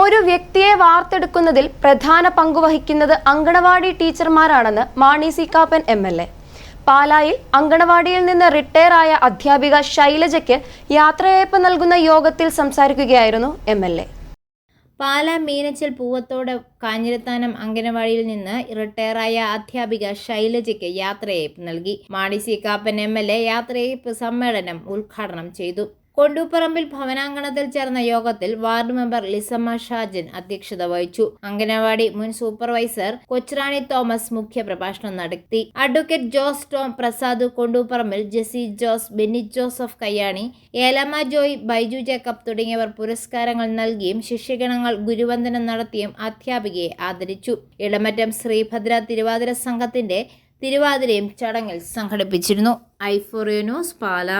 ഒരു വ്യക്തിയെ വാർത്തെടുക്കുന്നതിൽ പ്രധാന പങ്കുവഹിക്കുന്നത് anganwadi ടീച്ചർമാരാണെന്ന് Mani C Kappan M L A. പാലായിൽ അങ്കണവാടിയിൽ നിന്ന് റിട്ടയർ ആയ അധ്യാപിക ശൈലജയ്ക്ക് യാത്രയയപ്പ് നൽകുന്ന യോഗത്തിൽ സംസാരിക്കുകയായിരുന്നു M L A. Pala Meenachal Poovathode Kanjirathanam അംഗനവാടിയിൽ നിന്ന് റിട്ടയറായ അധ്യാപിക ശൈലജയ്ക്ക് യാത്രയയപ്പ് നൽകി. Mani C Kappan M L A യാത്രയയപ്പ് സമ്മേളനം ഉദ്ഘാടനം ചെയ്തു. കൊണ്ടൂപ്പറമ്പിൽ ഭവനാങ്കണത്തിൽ ചേർന്ന യോഗത്തിൽ വാർഡ് മെമ്പർ ലിസമ്മ ഷാജൻ അധ്യക്ഷത വഹിച്ചു. അംഗനവാടി മുൻ സൂപ്പർവൈസർ കൊച്ചുറാണി തോമസ് മുഖ്യ പ്രഭാഷണം നടത്തി. Advocate Jose Tom Prasad Kondooparambil Jessy Jose Benny Joseph Kayyani Elamma Joy Baiju Jacob തുടങ്ങിയവർ പുരസ്കാരങ്ങൾ നൽകിയും ശിഷ്യഗണങ്ങൾ ഗുരുവന്ദനം നടത്തിയും അധ്യാപികയെ ആദരിച്ചു. ഇളമറ്റം ശ്രീഭദ്ര തിരുവാതിര സംഘത്തിന്റെ തിരുവാതിരയും ചടങ്ങിൽ സംഘടിപ്പിച്ചിരുന്നു. ഐഫോറിയോ ന്യൂസ് പാല.